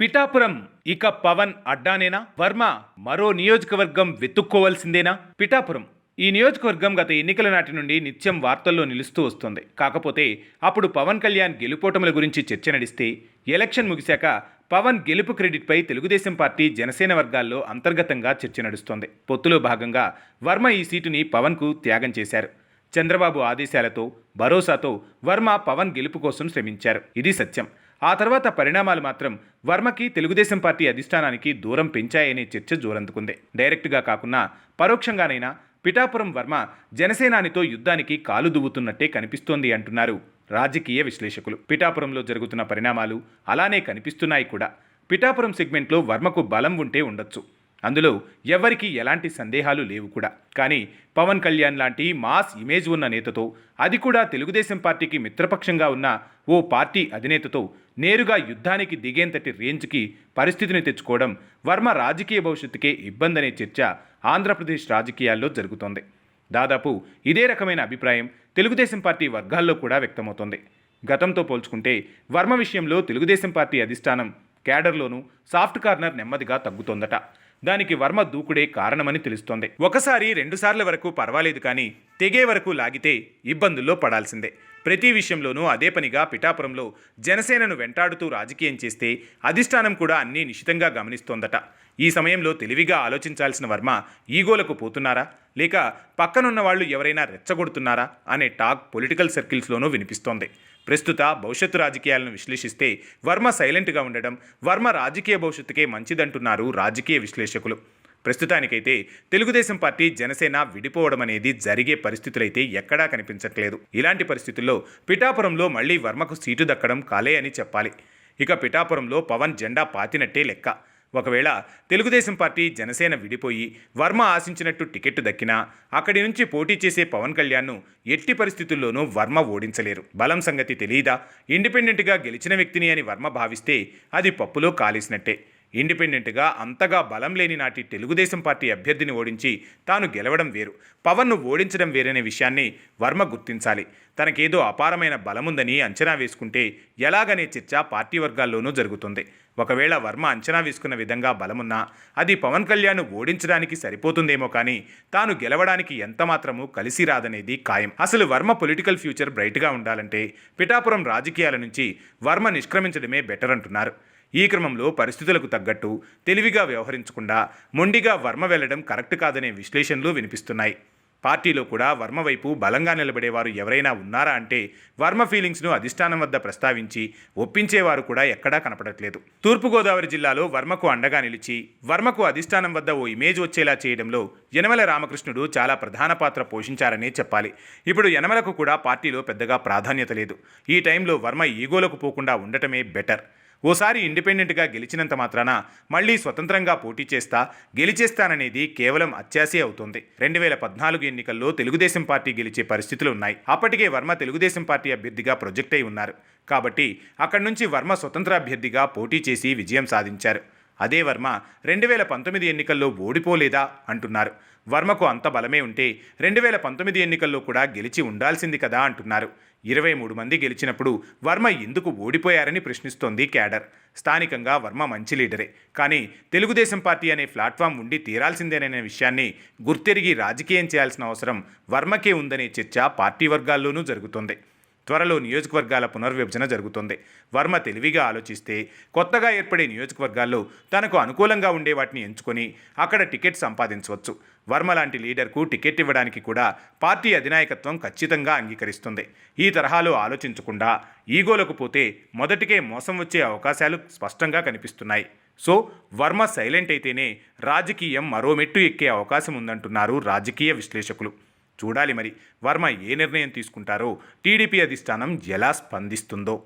పిఠాపురం ఇక పవన్ అడ్డానేనా? వర్మ మరో నియోజకవర్గం వెతుక్కోవాల్సిందేనా? పిఠాపురం ఈ నియోజకవర్గం గత ఎన్నికల నాటి నుండి నిత్యం వార్తల్లో నిలుస్తూ వస్తుంది. కాకపోతే అప్పుడు పవన్ కళ్యాణ్ గెలుపోటముల గురించి చర్చ నడిస్తే ఎలక్షన్ ముగిశాక పవన్ గెలుపు క్రెడిట్పై తెలుగుదేశం పార్టీ జనసేన వర్గాల్లో అంతర్గతంగా చర్చ నడుస్తోంది. పొత్తులో భాగంగా వర్మ ఈ సీటుని పవన్కు త్యాగం చేశారు. చంద్రబాబు ఆదేశాలతో భరోసాతో వర్మ పవన్ గెలుపు కోసం శ్రమించారు. ఇది సత్యం. ఆ తర్వాత పరిణామాలు మాత్రం వర్మకి తెలుగుదేశం పార్టీ అధిష్టానానికి దూరం పెంచాయనే చర్చ జోరందుకుంది. డైరెక్ట్గా కాకుండా పరోక్షంగానైనా పిఠాపురం వర్మ జనసేనానితో యుద్ధానికి కాలు దువ్వుతున్నట్టే కనిపిస్తోంది అంటున్నారు రాజకీయ విశ్లేషకులు. పిఠాపురంలో జరుగుతున్న పరిణామాలు అలానే కనిపిస్తున్నాయి కూడా. పిఠాపురం సెగ్మెంట్లో వర్మకు బలం ఉంటే ఉండొచ్చు. అందులో ఎవరికీ ఎలాంటి సందేహాలు లేవు కూడా. కానీ పవన్ కళ్యాణ్ లాంటి మాస్ ఇమేజ్ ఉన్న నేతతో అది కూడా తెలుగుదేశం పార్టీకి మిత్రపక్షంగా ఉన్న ఓ పార్టీ అధినేతతో నేరుగా యుద్ధానికి దిగేంతటి రేంజ్కి పరిస్థితిని తెచ్చుకోవడం వర్మ రాజకీయ భవిష్యత్తుకే ఇబ్బందనే చర్చ ఆంధ్రప్రదేశ్ రాజకీయాల్లో జరుగుతోంది. దాదాపు ఇదే రకమైన అభిప్రాయం తెలుగుదేశం పార్టీ వర్గాల్లో కూడా వ్యక్తమవుతోంది. గతంతో పోల్చుకుంటే వర్మ విషయంలో తెలుగుదేశం పార్టీ అధిష్టానం క్యాడర్లోనూ సాఫ్ట్ కార్నర్ నెమ్మదిగా తగ్గుతోందట. దానికి వర్మ దూకుడే కారణమని తెలుస్తోంది. ఒకసారి రెండుసార్ల వరకు పర్వాలేదు కానీ తెగే వరకు లాగితే ఇబ్బందుల్లో పడాల్సిందే. ప్రతి విషయంలోనూ అదే పనిగా పిఠాపురంలో జనసేనను వెంటాడుతూ రాజకీయం చేస్తే అధిష్టానం కూడా అన్నీ నిశితంగా గమనిస్తోందట. ఈ సమయంలో తెలివిగా ఆలోచించాల్సిన వర్మ ఈగోలకు పోతున్నారా? లేక పక్కనున్న వాళ్ళు ఎవరైనా రెచ్చగొడుతున్నారా? అనే టాక్ పొలిటికల్ సర్కిల్స్లోనూ వినిపిస్తోంది. ప్రస్తుత భవిష్యత్తు రాజకీయాలను విశ్లేషిస్తే వర్మ సైలెంట్గా ఉండడం వర్మ రాజకీయ భవిష్యత్తుకే మంచిదంటున్నారు రాజకీయ విశ్లేషకులు. ప్రస్తుతానికైతే తెలుగుదేశం పార్టీ జనసేన విడిపోవడం అనేది జరిగే పరిస్థితులైతే ఎక్కడా కనిపించట్లేదు. ఇలాంటి పరిస్థితుల్లో పిఠాపురంలో మళ్ళీ వర్మకు సీటు దక్కడం కాలే అని చెప్పాలి. ఇక పిఠాపురంలో పవన్ జెండా పాతినట్టే లెక్క. ఒకవేళ తెలుగుదేశం పార్టీ జనసేన విడిపోయి వర్మ ఆశించినట్టు టికెట్ దక్కినా అక్కడి నుంచి పోటీ చేసే పవన్ కళ్యాణ్ను ఎట్టి పరిస్థితుల్లోనూ వర్మ ఓడించలేరు. బలం సంగతి తెలియదా ఇండిపెండెంట్గా గెలిచిన వ్యక్తిని అని వర్మ భావిస్తే అది పప్పులో కాలేసినట్టే. ఇండిపెండెంట్గా అంతగా బలం లేని నాటి తెలుగుదేశం పార్టీ అభ్యర్థిని ఓడించి తాను గెలవడం వేరు. పవన్ను ఓడించడం వేరనే విషయాన్ని వర్మ గుర్తించాలి. తనకేదో అపారమైన బలముందని అంచనా వేసుకుంటే ఎలాగనే చర్చ పార్టీ వర్గాల్లోనూ జరుగుతుంది. ఒకవేళ వర్మ అంచనా వేసుకున్న విధంగా బలమున్నా అది పవన్ కళ్యాణ్ ఓడించడానికి సరిపోతుందేమో కానీ తాను గెలవడానికి ఎంతమాత్రమూ కలిసి రాదనేది ఖాయం. అసలు వర్మ పొలిటికల్ ఫ్యూచర్ బ్రైట్గా ఉండాలంటే పిఠాపురం రాజకీయాల నుంచి వర్మ నిష్క్రమించడమే బెటర్ అంటున్నారు. ఈ క్రమంలో పరిస్థితులకు తగ్గట్టు తెలివిగా వ్యవహరించకుండా మొండిగా వర్మ వెళ్ళడం కరెక్ట్ కాదనే విశ్లేషణలు వినిపిస్తున్నాయి. పార్టీలో కూడా వర్మ వైపు బలంగా నిలబడేవారు ఎవరైనా ఉన్నారా అంటే వర్మ ఫీలింగ్స్ను అధిష్టానం వద్ద ప్రస్తావించి ఒప్పించేవారు కూడా ఎక్కడా కనపడట్లేదు. తూర్పుగోదావరి జిల్లాలో వర్మకు అండగా నిలిచి వర్మకు అధిష్టానం వద్ద ఓ ఇమేజ్ వచ్చేలా చేయడంలో యనమల రామకృష్ణుడు చాలా ప్రధాన పాత్ర పోషించారనే చెప్పాలి. ఇప్పుడు యనమలకు కూడా పార్టీలో పెద్దగా ప్రాధాన్యత లేదు. ఈ టైంలో వర్మ ఈగోలకు పోకుండా ఉండటమే బెటర్. ఓసారి ఇండిపెండెంట్గా గెలిచినంత మాత్రాన మళ్ళీ స్వతంత్రంగా పోటీ చేస్తా గెలిచేస్తాననేది కేవలం అత్యాసే అవుతుంది. రెండు వేల పద్నాలుగు ఎన్నికల్లో తెలుగుదేశం పార్టీ గెలిచే పరిస్థితులు ఉన్నాయి. అప్పటికే వర్మ తెలుగుదేశం పార్టీ అభ్యర్థిగా ప్రొజెక్ట్ అయి ఉన్నారు. కాబట్టి అక్కడి నుంచి వర్మ స్వతంత్ర అభ్యర్థిగా పోటీ చేసి విజయం సాధించారు. అదే వర్మ రెండు వేల పంతొమ్మిది ఎన్నికల్లో ఓడిపోలేదా అంటున్నారు. వర్మకు అంత బలమే ఉంటే రెండు వేల పంతొమ్మిది ఎన్నికల్లో కూడా గెలిచి ఉండాల్సింది కదా అంటున్నారు. ఇరవై మూడు మంది గెలిచినప్పుడు వర్మ ఎందుకు ఓడిపోయారని ప్రశ్నిస్తోంది క్యాడర్. స్థానికంగా వర్మ మంచి లీడరే. కానీ తెలుగుదేశం పార్టీ అనే ప్లాట్ఫామ్ ఉండి తీరాల్సిందేననే విషయాన్ని గుర్తెరిగి రాజకీయం చేయాల్సిన అవసరం వర్మకే ఉందనే చర్చ పార్టీ వర్గాల్లోనూ జరుగుతోంది. త్వరలో నియోజకవర్గాల పునర్విభజన జరుగుతుంది. వర్మ తెలివిగా ఆలోచిస్తే కొత్తగా ఏర్పడే నియోజకవర్గాల్లో తనకు అనుకూలంగా ఉండే వాటిని ఎంచుకొని అక్కడ టికెట్ సంపాదించవచ్చు. వర్మ లాంటి లీడర్కు టికెట్ ఇవ్వడానికి కూడా పార్టీ అధినాయకత్వం ఖచ్చితంగా అంగీకరిస్తుంది. ఈ తరహాలో ఆలోచించకుండా ఈగోలకు పోతే మొదటికే మోసం వచ్చే అవకాశాలు స్పష్టంగా కనిపిస్తున్నాయి. సో వర్మ సైలెంట్ అయితేనే రాజకీయం మరో మెట్టు ఎక్కే అవకాశం ఉందంటున్నారు రాజకీయ విశ్లేషకులు. చూడాలి మరి. వర్మ ఏ నిర్ణయం తీసుకుంటారో టీడీపీ అధిష్టానం ఎలా స్పందిస్తుందో.